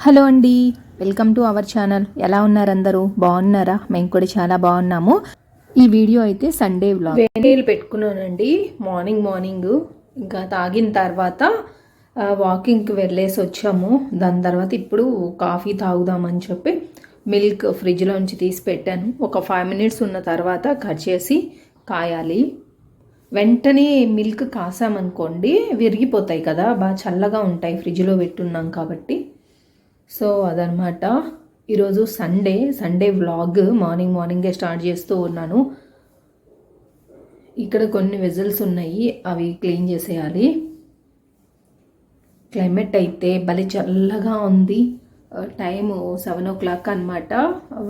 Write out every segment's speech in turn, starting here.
Hello అండి welcome to our channel. ఎలా ఉన్నారు అందరూ? బాగున్నారా? మేము కూడా చాలా బాగున్నాము. ఈ వీడియో అయితే సండే వ్లాగ్. వేడినీళ్ళు పెట్టుకున్నానండి. మార్నింగ్ మార్నింగ్ ఇంకా తాగిన తర్వాత వాకింగ్కి వెళ్ళేసి వచ్చాము. దాని తర్వాత ఇప్పుడు కాఫీ తాగుదామని చెప్పి మిల్క్ ఫ్రిడ్జ్లోంచి తీసి పెట్టాను. ఒక ఫైవ్ మినిట్స్ ఉన్న తర్వాత కట్ చేసి కాయాలి. వెంటనే మిల్క్ కాసామనుకోండి విరిగిపోతాయి కదా. బాగా చల్లగా ఉంటాయి. ఫ్రిడ్జ్లో పెట్టున్నాం కాబట్టి. సో అదనమాట. ఈరోజు సండే సండే వ్లాగ్. మార్నింగ్ మార్నింగే స్టార్ట్ చేస్తూ ఉన్నాను. ఇక్కడ కొన్ని వెజల్స్ ఉన్నాయి అవి క్లీన్ చేసేయాలి. క్లైమేట్ అయితే భలే చల్లగా ఉంది. టైము సెవెన్ ఓ క్లాక్ అనమాట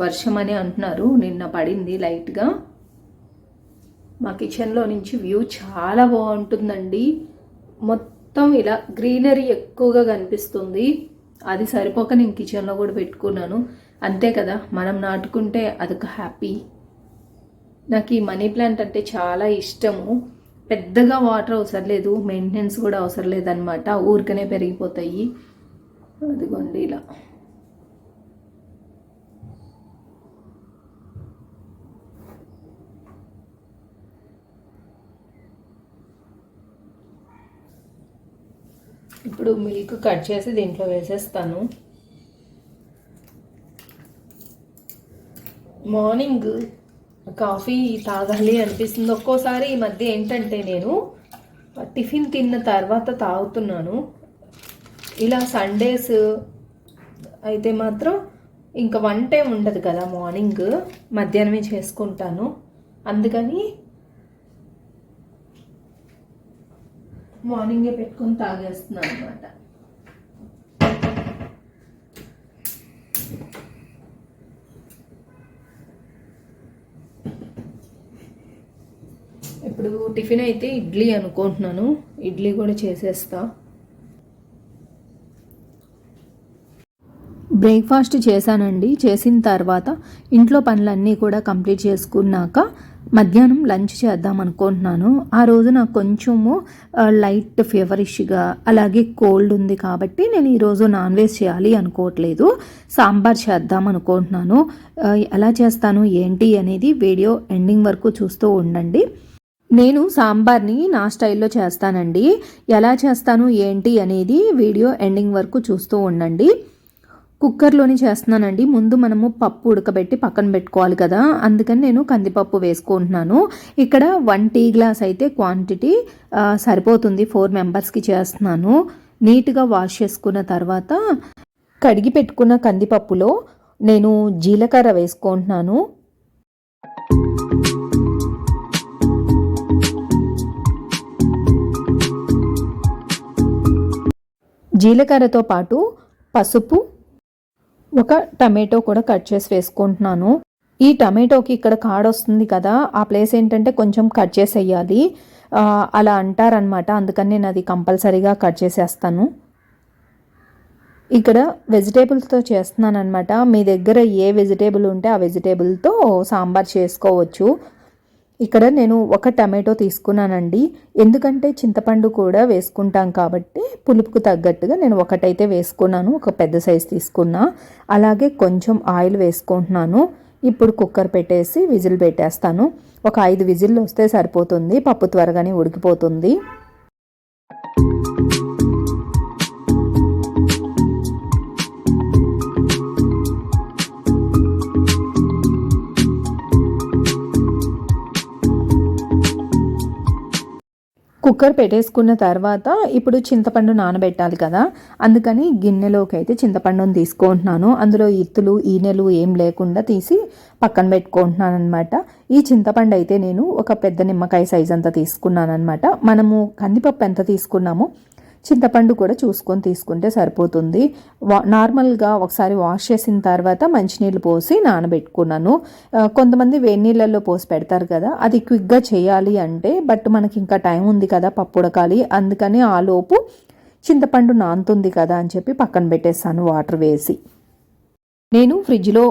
వర్షం అని అంటున్నారు నిన్న పడింది లైట్గా. మా కిచెన్లో నుంచి వ్యూ చాలా బాగుంటుందండి. మొత్తం ఇలా గ్రీనరీ ఎక్కువగా కనిపిస్తుంది. అది సరిపోక నేను కిచెన్లో కూడా పెట్టుకున్నాను. అంతే కదా మనం నాటుకుంటే అదొక హ్యాపీ నాకు ఈ మనీ ప్లాంట్ అంటే చాలా ఇష్టము. పెద్దగా వాటర్ అవసరం లేదు మెయింటెనెన్స్ కూడా అవసరం లేదనమాట ఊరికనే పెరిగిపోతాయి. అదిగోండి ఇలా. ఇప్పుడు మిల్క్ కట్ చేసి దీంట్లో వేసేస్తాను. మార్నింగ్ కాఫీ తాగాలి అనిపిస్తుంది. ఒక్కోసారి ఈ మధ్య ఏంటంటే నేను టిఫిన్ తిన్న తర్వాత తాగుతున్నాను. ఇలా సండేస్ అయితే మాత్రం ఇంకా వన్ టైం ఉండదు కదా మార్నింగ్. మధ్యాహ్నమే చేసుకుంటాను. అందుకని మార్నింగే పెట్టుకొని తాగేస్తున్నాను అనమాట ఇప్పుడు టిఫిన్ అయితే ఇడ్లీ అనుకుంటున్నాను. ఇడ్లీ కూడా చేసేస్తా. బ్రేక్ఫాస్ట్ చేశానండి. చేసిన తర్వాత ఇంట్లో పనులన్నీ కూడా కంప్లీట్ చేసుకున్నాక మధ్యాహ్నం లంచ్ చేద్దాం అనుకుంటున్నాను. ఆ రోజు నాకు కొంచెము లైట్ ఫీవరిష్గా అలాగే కోల్డ్ ఉంది కాబట్టి నేను ఈరోజు నాన్ వెజ్ చేయాలి అనుకోవట్లేదు. సాంబార్ చేద్దాం అనుకుంటున్నాను. ఎలా చేస్తాను ఏంటి అనేది వీడియో ఎండింగ్ వరకు చూస్తూ ఉండండి. నేను సాంబార్ని నా స్టైల్లో చేస్తానండి. ఎలా చేస్తాను ఏంటి అనేది వీడియో ఎండింగ్ వరకు చూస్తూ ఉండండి. కుక్కర్లోని చేస్తున్నానండి. ముందు మనము పప్పు ఉడకబెట్టి పక్కన పెట్టుకోవాలి కదా. అందుకని నేను కందిపప్పు వేసుకుంటున్నాను. ఇక్కడ వన్ టీ గ్లాస్ అయితే క్వాంటిటీ సరిపోతుంది. ఫోర్ మెంబర్స్కి చేస్తున్నాను. నీట్గా వాష్ చేసుకున్న తర్వాత కడిగి పెట్టుకున్న కందిపప్పులో నేను జీలకర్ర వేసుకుంటున్నాను. జీలకర్రతో పాటు పసుపు ఒక టమాటో కూడా కట్ చేసి వేసుకుంటున్నాను. ఈ టమాటోకి ఇక్కడ కాడ వస్తుంది కదా ఆ ప్లేస్ ఏంటంటే కొంచెం కట్ చేసేయాలి. అలా అంటారనమాట అందుకని నేను అది కంపల్సరీగా కట్ చేసేస్తాను. ఇక్కడ వెజిటేబుల్స్తో చేస్తున్నాను అనమాట మీ దగ్గర ఏ వెజిటేబుల్ ఉంటే ఆ వెజిటేబుల్తో సాంబార్ చేసుకోవచ్చు. ఇక్కడ నేను ఒక టమాటో తీసుకున్నానండి. ఎందుకంటే చింతపండు కూడా వేసుకుంటాం కాబట్టి పులుపుకు తగ్గట్టుగా నేను ఒకటైతే వేసుకున్నాను. ఒక పెద్ద సైజు తీసుకున్నా. అలాగే కొంచెం ఆయిల్ వేసుకుంటున్నాను. ఇప్పుడు కుక్కర్ పెట్టేసి విజిల్ పెట్టేస్తాను. ఒక ఐదు విజిల్లు వస్తే సరిపోతుంది. పప్పు త్వరగానే ఉడికిపోతుంది. కుక్కర్ పెట్టేసుకున్న తర్వాత ఇప్పుడు చింతపండు నానబెట్టాలి కదా. అందుకని గిన్నెలోకి అయితే చింతపండుని తీసుకుంటున్నాను. అందులో ఇత్తులు ఈనెలు ఏం లేకుండా తీసి పక్కన పెట్టుకుంటున్నాను అనమాట ఈ చింతపండు అయితే నేను ఒక పెద్ద నిమ్మకాయ సైజ్ అంతా తీసుకున్నాను అనమాట మనము కందిపప్పు ఎంత తీసుకున్నామో చింతపండు కూడా చూసుకొని తీసుకుంటే సరిపోతుంది. వా నార్మల్గా ఒకసారి వాష్ చేసిన తర్వాత మంచినీళ్ళు పోసి నానబెట్టుకున్నాను. కొంతమంది వేడి నీళ్ళల్లో పోసి పెడతారు కదా అది క్విక్గా చేయాలి అంటే బట్ మనకి ఇంకా టైం ఉంది కదా పప్పు ఉడకాలి అందుకని ఆ లోపు చింతపండు నానుతుంది కదా అని చెప్పి పక్కన పెట్టేస్తాను వాటర్ వేసి. నేను ఫ్రిడ్జ్లో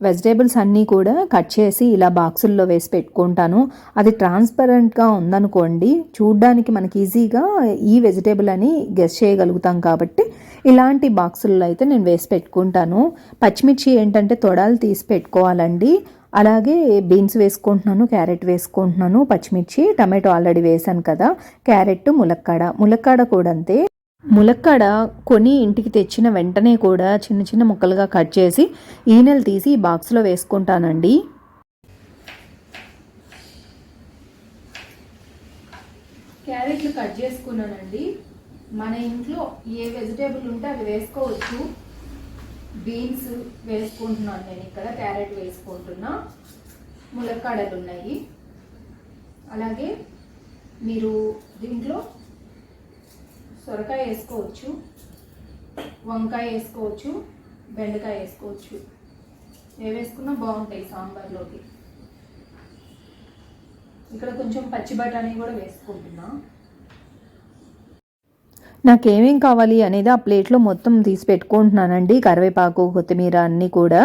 వెజిటేబుల్స్ అన్నీ కూడా కట్ చేసి ఇలా బాక్సుల్లో వేసి పెట్టుకుంటాను. అది ట్రాన్స్పరెంట్గా ఉందనుకోండి చూడ్డానికి మనకి ఈజీగా ఈ వెజిటేబుల్ అని గెస్ చేయగలుగుతాం కాబట్టి ఇలాంటి బాక్సుల్లో అయితే నేను వేసి పెట్టుకుంటాను. పచ్చిమిర్చి ఏంటంటే తొడాలు తీసి పెట్టుకోవాలండి. అలాగే బీన్స్ వేసుకుంటున్నాను క్యారెట్ వేసుకుంటున్నాను పచ్చిమిర్చి టమాటో ఆల్రెడీ వేసాను కదా క్యారెట్ ములక్కాడ ములక్కాడ కూడా అంతే. ములక్కాడ కొని ఇంటికి తెచ్చిన వెంటనే కూడా చిన్న చిన్న ముక్కలుగా కట్ చేసి ఈనెలు తీసి బాక్స్లో వేసుకుంటానండి. క్యారెట్లు కట్ చేసుకున్నానండి. మన ఇంట్లో ఏ వెజిటేబుల్ ఉంటే అవి వేసుకోవచ్చు. బీన్స్ వేసుకుంటున్నాను నేను ఇక్కడ క్యారెట్ వేసుకుంటున్నా. ములక్కాడలు ఉన్నాయి. అలాగే మీరు దీంట్లో సొరకాయ వేసుకోవచ్చు వంకాయ వేసుకోవచ్చు బెండకాయ వేసుకోవచ్చు. ఏ వేసుకున్నా బాగుంటాయి సాంబార్లోకి. ఇక్కడ కొంచెం పచ్చి బఠానీ కూడా వేసుకుంటున్నా. నాకేమేం కావాలి అనేది ఆ ప్లేట్లో మొత్తం తీసి పెట్టుకుంటున్నానండి. కరివేపాకు కొత్తిమీర అన్నీ కూడా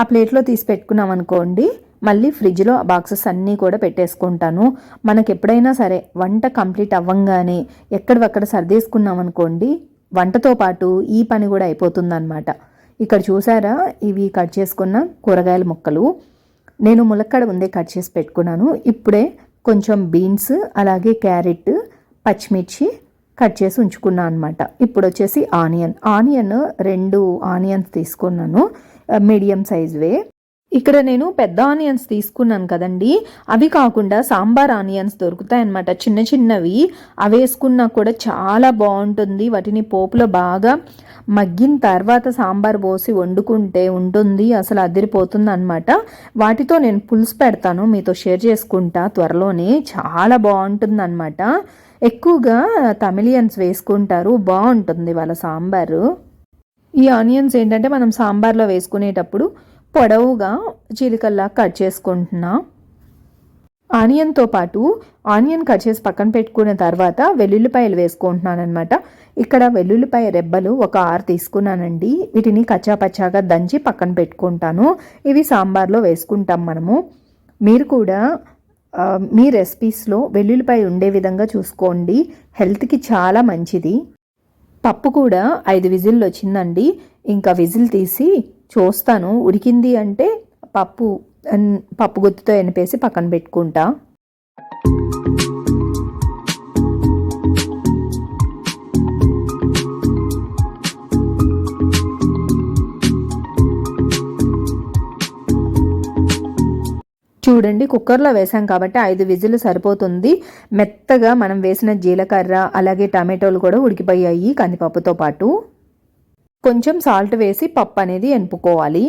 ఆ ప్లేట్లో తీసి పెట్టుకున్నాం అనుకోండి మళ్ళీ ఫ్రిడ్జ్లో ఆ బాక్సెస్ అన్నీ కూడా పెట్టేసుకుంటాను. మనకి ఎప్పుడైనా సరే వంట కంప్లీట్ అవ్వంగానే ఎక్కడవక్కడ సర్దేసుకున్నాం అనుకోండి వంటతో పాటు ఈ పని కూడా అయిపోతుందన్నమాట. ఇక్కడ చూసారా? ఇవి కట్ చేసుకున్న కూరగాయల ముక్కలు. నేను ములక్కడ ముందే కట్ చేసి పెట్టుకున్నాను. ఇప్పుడే కొంచెం బీన్స్ అలాగే క్యారెట్ పచ్చిమిర్చి కట్ చేసి ఉంచుకున్నాను అనమాట ఇప్పుడు వచ్చేసి ఆనియన్. ఆనియన్ రెండు ఆనియన్స్ తీసుకున్నాను. మీడియం సైజ్వే. ఇక్కడ నేను పెద్ద ఆనియన్స్ తీసుకున్నాను కదండి. అవి కాకుండా సాంబార్ ఆనియన్స్ దొరుకుతాయి అన్నమాట చిన్న చిన్నవి. అవి వేసుకున్నా కూడా చాలా బాగుంటుంది. వాటిని పోపులో బాగా మగ్గిన తర్వాత సాంబార్ పోసి వండుకుంటే ఉంటుంది. అసలు అదిరిపోతుంది అనమాట వాటితో నేను పులుసు పెడతాను. మీతో షేర్ చేసుకుంటా త్వరలోనే. చాలా బాగుంటుంది అనమాట ఎక్కువగా తమిళియన్స్ వేసుకుంటారు. బాగుంటుంది వాళ్ళ సాంబారు. ఈ ఆనియన్స్ ఏంటంటే మనం సాంబార్లో వేసుకునేటప్పుడు పొడవుగా చీలికల్లా కట్ చేసుకుంటున్నా. ఆనియన్తో పాటు ఆనియన్ కట్ చేసి పక్కన పెట్టుకున్న తర్వాత వెల్లుల్లిపాయలు వేసుకుంటున్నాను అనమాట ఇక్కడ వెల్లుల్లిపాయ రెబ్బలు ఒక ఆరు తీసుకున్నానండి. వీటిని కచ్చాపచ్చాగా దంచి పక్కన పెట్టుకుంటాను. ఇవి సాంబార్లో వేసుకుంటాం మనము. మీరు కూడా మీ రెసిపీస్లో వెల్లుల్లిపాయ ఉండే విధంగా చూసుకోండి. హెల్త్కి చాలా మంచిది. పప్పు కూడా ఐదు విజిల్లు వచ్చిందండి. ఇంకా విజిల్ తీసి చూస్తాను. ఉడికింది అంటే పప్పు పప్పు గుత్తుతో ఎనిపేసి పక్కన పెట్టుకుంటా. చూడండి కుక్కర్లో వేసాం కాబట్టి ఐదు విజిల్ సరిపోతుంది. మెత్తగా మనం వేసిన జీలకర్ర అలాగే టమాటోలు కూడా ఉడికిపోయాయి కందిపప్పుతో పాటు. కొంచెం సాల్ట్ వేసి పప్పు అనేది ఎనుపుకోవాలి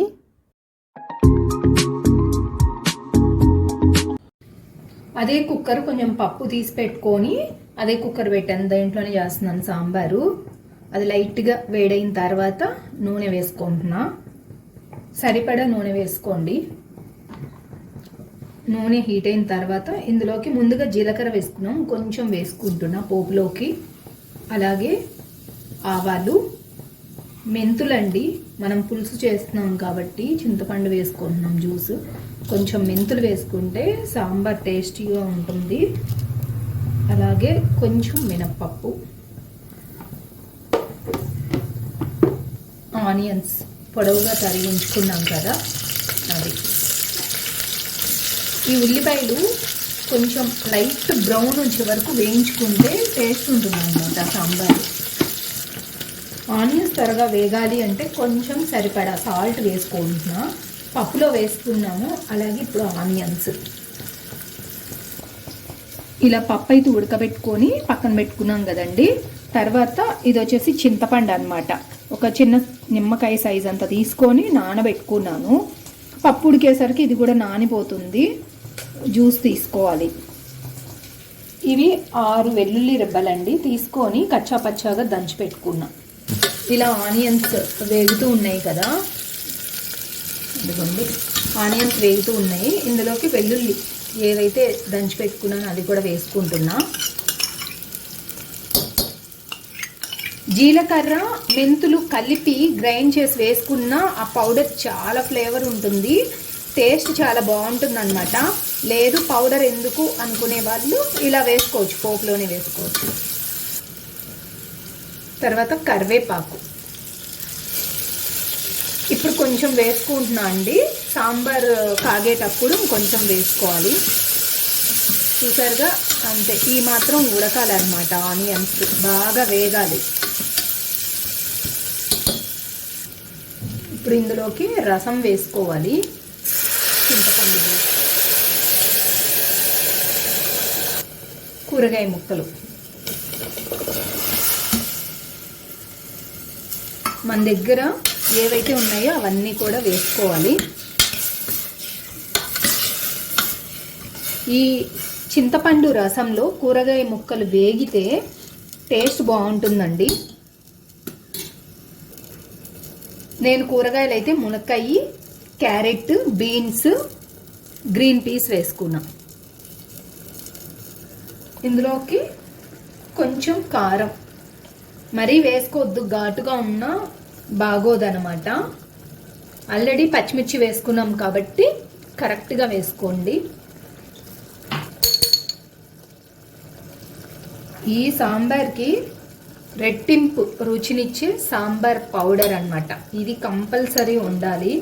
అదే కుక్కర్ కొంచెం పప్పు తీసి పెట్టుకొని అదే కుక్కర్ పెట్టాను దేంట్లోనే చేస్తున్నాను సాంబారు. అది లైట్గా వేడైన తర్వాత నూనె వేసుకుంటున్నా. సరిపడా నూనె వేసుకోండి. నూనె హీట్ అయిన తర్వాత ఇందులోకి ముందుగా జీలకర్ర వేసుకున్నాం కొంచెం వేసుకుంటున్నా పోపులోకి. అలాగే ఆవాలు మెంతులండి. మనం పులుసు చేస్తున్నాం కాబట్టి చింతపండు వేసుకుంటున్నాం జ్యూస్. కొంచెం మెంతులు వేసుకుంటే సాంబార్ టేస్టీగా ఉంటుంది. అలాగే కొంచెం మినప్పప్పు. ఆనియన్స్ పొడవుగా తరిగించుకున్నాం కదా అది ఈ ఉల్లిపాయలు కొంచెం లైట్ బ్రౌన్ వచ్చే వరకు వేయించుకుంటే టేస్ట్ ఉంటుంది అనమాట సాంబార్. ఆనియన్స్ త్వరగా వేగాలి అంటే కొంచెం సరిపడా సాల్ట్ వేసుకుంటున్నా. పప్పులో వేసుకున్నాము అలాగే ఇప్పుడు ఆనియన్స్. ఇలా పప్పు అయితే ఉడకబెట్టుకొని పక్కన పెట్టుకున్నాం కదండి. తర్వాత ఇది వచ్చేసి చింతపండు అనమాట ఒక చిన్న నిమ్మకాయ సైజ్ అంత తీసుకొని నానబెట్టుకున్నాను. పప్పు ఉడికేసరికి ఇది కూడా నానిపోతుంది. జ్యూస్ తీసుకోవాలి. ఇవి ఆరు వెల్లుల్లి రెబ్బలండి. తీసుకొని కచ్చా పచ్చాగా దంచి పెట్టుకున్నాను ఇలా ఆనియన్స్ వేగుతూ ఉన్నాయి కదా. ఇదిగోండి. ఆనియన్స్ వేగుతూ ఉన్నాయి. ఇందులోకి వెల్లుల్లి ఏవైతే దంచి పెట్టుకున్నానో అది కూడా వేసుకుంటున్నా. జీలకర్ర మెంతులు కలిపి గ్రైండ్ చేసి వేసుకున్న ఆ పౌడర్ చాలా ఫ్లేవర్ ఉంటుంది. టేస్ట్ చాలా బాగుంటుంది అనమాట లేదు పౌడర్ ఎందుకు అనుకునే వాళ్ళు ఇలా వేసుకోవచ్చు. పోపులోనే వేసుకోవచ్చు. తర్వాత కరివేపాకు. ఇప్పుడు కొంచెం వేసుకుంటున్నా అండి. సాంబార్ కాగేటప్పుడు కొంచెం వేసుకోవాలి. చూసారుగా? అంతే. ఈ మాత్రం ఉడకాలన్నమాట. ఆనియన్స్ బాగా వేగాలి. ఇప్పుడు ఇందులోకి రసం వేసుకోవాలి. చింతపండు. కూరగాయ ముక్కలు. మన దగ్గర ఏవైతే ఉన్నాయో అవన్నీ కూడా వేసుకోవాలి. ఈ చింతపండు రసంలో కూరగాయ ముక్కలు వేగితే టేస్ట్ బాగుంటుందండి. నేను కూరగాయలు అయితే మునక్కాయి క్యారెట్ బీన్స్ గ్రీన్ పీస్ వేసుకున్నా. ఇందులోకి కొంచెం కారం. మరీ వేసుకోవద్దు ఘాటుగా ఉన్నా బాగోదనమాట ఆల్రెడీ పచ్చిమిర్చి వేసుకున్నాం కాబట్టి కరెక్ట్గా వేసుకోండి. ఈ సాంబార్కి రెట్టింపు రుచినిచ్చే సాంబార్ పౌడర్ అన్నమాట. ఇది కంపల్సరీ ఉండాలి.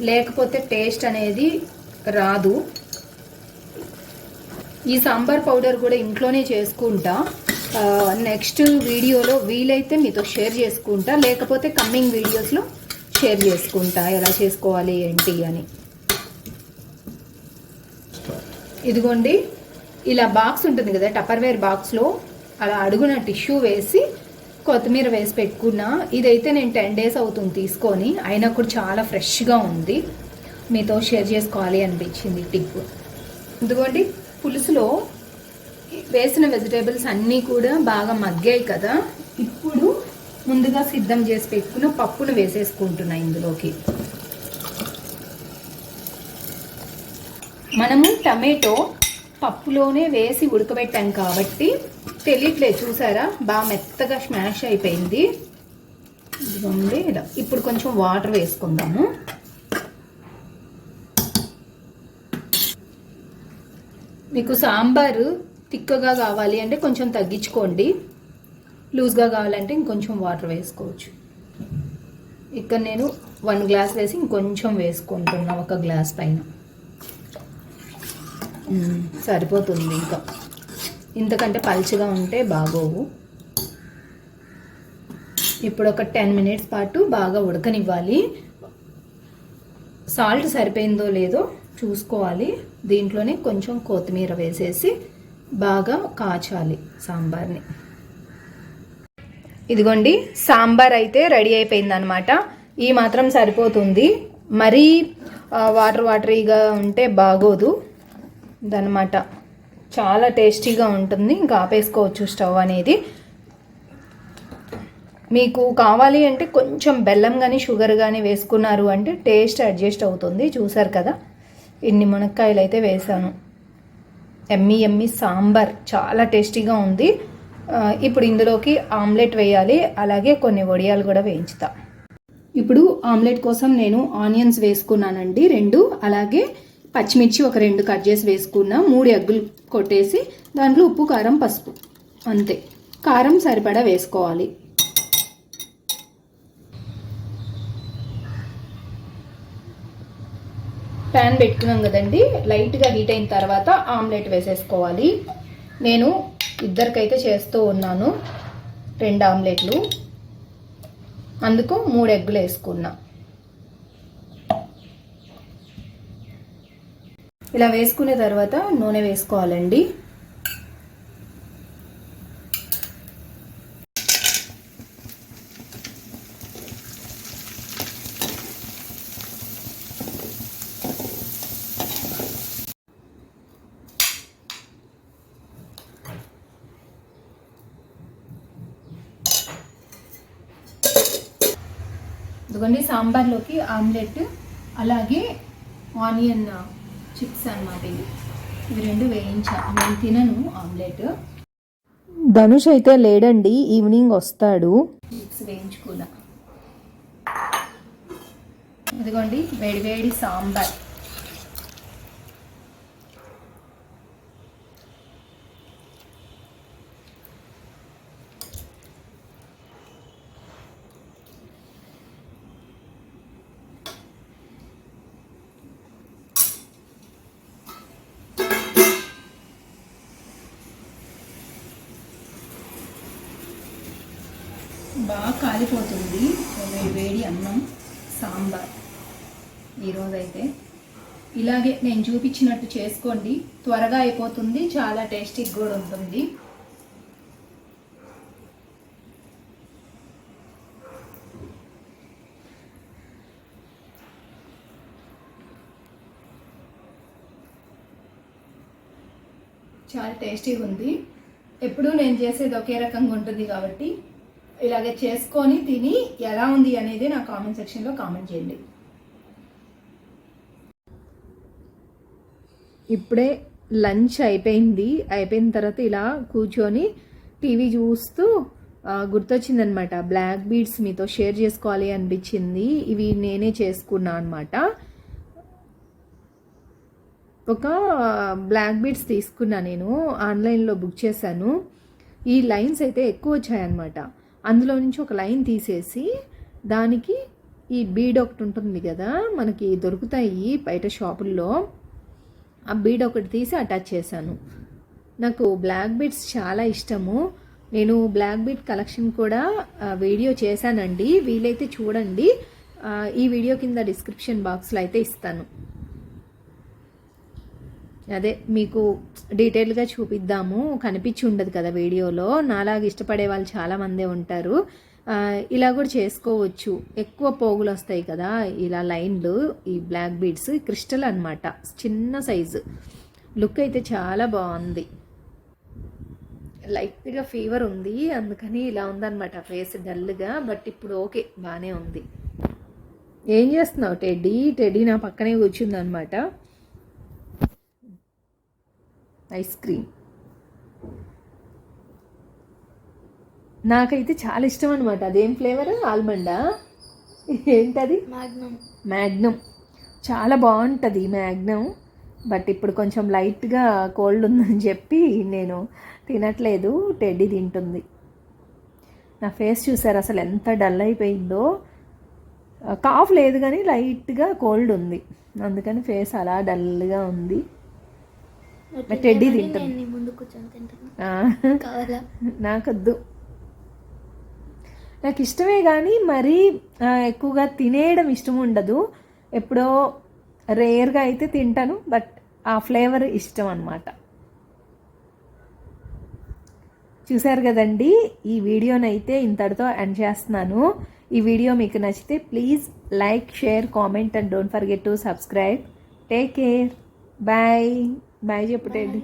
లేకపోతే టేస్ట్ అనేది రాదు. ఈ సాంబార్ పౌడర్ కూడా ఇంట్లోనే చేసుకుంటా. నెక్స్ట్ వీడియోలో వీలైతే మీతో షేర్ చేసుకుంటా లేకపోతే కమ్మింగ్ వీడియోస్లో షేర్ చేసుకుంటా. ఎలా చేసుకోవాలి ఏంటి అని. ఇదిగోండి ఇలా బాక్స్ ఉంటుంది కదా టపర్వేర్ బాక్స్లో అలా అడుగున టిష్యూ వేసి కొత్తిమీర వేసి పెట్టుకున్నా ఇదైతే నేను టెన్ డేస్ అవుతుంది తీసుకొని అయినా కూడా చాలా ఫ్రెష్గా ఉంది. మీతో షేర్ చేసుకోవాలి అనిపించింది టిప్ ఇదిగోండి పులుసులో వేసిన వెజిటేబుల్స్ అన్నీ కూడా బాగా మగ్గాయి కదా. ఇప్పుడు ముందుగా సిద్ధం చేసి పెట్టుకున్న పప్పును వేసేసుకుంటున్నా ఇందులోకి. మనము టమాటో పప్పులోనే వేసి ఉడకబెట్టాం కాబట్టి తెలియట్లేదు చూసారా? బాగా మెత్తగా స్మాష్ అయిపోయింది. ఇదిగోండి ఇలా. ఇప్పుడు కొంచెం వాటర్ వేసుకుందాము. మీకు సాంబారు తిక్కగా కావాలి అంటే కొంచెం తగ్గించుకోండి. లూజ్గా కావాలంటే ఇంకొంచెం వాటర్ వేసుకోవచ్చు. ఇక్కడ నేను వన్ గ్లాస్ వేసి ఇంకొంచెం వేసుకుంటున్నా ఒక గ్లాస్ పైన. మ్మ్, సరిపోతుంది ఇంకా. ఇంతకంటే పల్చగా ఉంటే బాగోవు. ఇప్పుడు ఒక టెన్ మినిట్స్ పాటు బాగా ఉడకనివ్వాలి. సాల్ట్ సరిపోయిందో లేదో చూసుకోవాలి. దీంట్లోనే కొంచెం కొత్తిమీర వేసేసి బాగా కాచాలి సాంబార్ని. ఇదిగోండి సాంబార్ అయితే రెడీ అయిపోయింది అనమాట ఈ మాత్రం సరిపోతుంది. మరీ వాటర్ వాటరీగా ఉంటే బాగోదు. ఇదనమాట చాలా టేస్టీగా ఉంటుంది. ఇంకా ఆపేసుకోవచ్చు స్టవ్ అనేది. మీకు కావాలి అంటే కొంచెం బెల్లం కానీ షుగర్ కానీ వేసుకున్నారు అంటే టేస్ట్ అడ్జస్ట్ అవుతుంది. చూసారు కదా? ఇన్ని మునక్కాయలు అయితే వేసాను. ఎమ్మి ఎమ్మి సాంబార్ చాలా టేస్టీగా ఉంది. ఇప్పుడు ఇందులోకి ఆమ్లెట్ వేయాలి. అలాగే కొన్ని వడియాలు కూడా వేయించుతా. ఇప్పుడు ఆమ్లెట్ కోసం నేను ఆనియన్స్ వేసుకున్నానండి రెండు. అలాగే పచ్చిమిర్చి ఒక రెండు కట్ చేసి వేసుకున్నా మూడు ఎగ్గులు కొట్టేసి దాంట్లో ఉప్పు కారం పసుపు అంతే. కారం సరిపడా వేసుకోవాలి. ప్యాన్ పెట్టుకున్నాం కదండి. లైట్గా హీట్ అయిన తర్వాత ఆమ్లెట్ వేసేసుకోవాలి. నేను ఇద్దరికైతే చేస్తూ ఉన్నాను. రెండు ఆమ్లెట్లు. అందుకు మూడు ఎగ్గులు వేసుకున్నా. ఇలా వేసుకున్న తర్వాత నూనె వేసుకోవాలండి. ఇదిగోండి సాంబార్లోకి ఆమ్లెట్ అలాగే ఆనియన్ చిప్స్ అన్నమాట ఇవి. ఇవి రెండు వేయించా నేను తినను ఆమ్లెట్. ధనుష్ అయితే లేడండి ఈవినింగ్ వస్తాడు. వేయించుకున్నా ఇదిగోండి వేడి వేడి సాంబార్ బాగా కాలిపోతుంది వేడి వేడి అన్నం సాంబార్ ఈరోజైతే ఇలాగే నేను చూపించినట్టు చేసుకోండి. త్వరగా అయిపోతుంది. చాలా టేస్టీగా కూడా ఉంటుంది. చాలా టేస్టీగా ఉంది. ఎప్పుడూ నేను చేసేది ఒకే రకంగా ఉంటుంది కాబట్టి ఇలాగే చేసుకొని తిని ఎలా ఉంది అనేది నా కామెంట్ సెక్షన్లో కామెంట్ చేయండి. ఇప్పుడే లంచ్ అయిపోయింది. అయిపోయిన తర్వాత ఇలా కూర్చొని టీవీ చూస్తూ గుర్తొచ్చింది గుర్తొచ్చిందనమాట. బ్లాక్ బీడ్స్ మీతో షేర్ చేసుకోవాలి అనిపించింది. ఇవి నేనే చేసుకున్నా అనమాట ఒక బ్లాక్ బీడ్స్ తీసుకున్నా నేను. ఆన్లైన్లో బుక్ చేశాను. ఈ లైన్స్ అయితే ఎక్కువ వచ్చాయన్నమాట. అందులో నుంచి ఒక లైన్ తీసేసి దానికి ఈ బీడ్ ఒకటి ఉంటుంది కదా మనకి దొరుకుతాయి బయట షాపుల్లో. ఆ బీడ్ ఒకటి తీసి అటాచ్ చేశాను. నాకు బ్లాక్ బీడ్స్ చాలా ఇష్టము. నేను బ్లాక్ బీడ్ కలెక్షన్ కూడా వీడియో చేశానండి. వీలైతే చూడండి. ఈ వీడియో కింద డిస్క్రిప్షన్ బాక్స్లో అయితే ఇస్తాను. అదే మీకు డీటెయిల్గా చూపిద్దాము. కనిపించి ఉండదు కదా వీడియోలో. నాలాగా ఇష్టపడే వాళ్ళు చాలామందే ఉంటారు. ఇలా కూడా చేసుకోవచ్చు. ఎక్కువ పోగులు వస్తాయి కదా ఇలా లైన్లు ఈ బ్లాక్ బీడ్స్ క్రిస్టల్ అనమాట చిన్న సైజు లుక్ అయితే చాలా బాగుంది. లైట్గా ఫీవర్ ఉంది అందుకని ఇలా ఉందన్నమాట ఫేస్ డల్గా బట్ ఇప్పుడు ఓకే బాగానే ఉంది. ఏం చేస్తున్నావు టెడ్డీ టెడ్డీ నా పక్కనే కూర్చుందనమాట ఐస్ క్రీమ్ నాకైతే చాలా ఇష్టం అనమాట అదేం ఫ్లేవర్? ఆల్మండా? ఏంటది? మాగ్నం మ్యాగ్నమ్ చాలా బాగుంటుంది మ్యాగ్నమ్ బట్ ఇప్పుడు కొంచెం లైట్గా కోల్డ్ ఉందని చెప్పి నేను తినట్లేదు. టెడ్డీ తింటుంది. నా ఫేస్ చూసారు? అసలు ఎంత డల్ అయిపోయిందో. కాఫ్ లేదు కానీ లైట్గా కోల్డ్ ఉంది. అందుకని ఫేస్ అలా డల్గా ఉంది. టెడ్డీ కావాలా? నాకొద్దు. నాకు ఇష్టమే కానీ మరీ ఎక్కువగా తినేయడం ఇష్టం ఉండదు. ఎప్పుడో రేర్గా అయితే తింటాను బట్ ఆ ఫ్లేవర్ ఇష్టం అన్నమాట. చూశారు కదండి ఈ వీడియోనైతే ఇంతటితో ఎండ్ చేస్తున్నాను. ఈ వీడియో మీకు నచ్చితే please like share comment and don't forget to subscribe take care bye bye చెప్పుటండి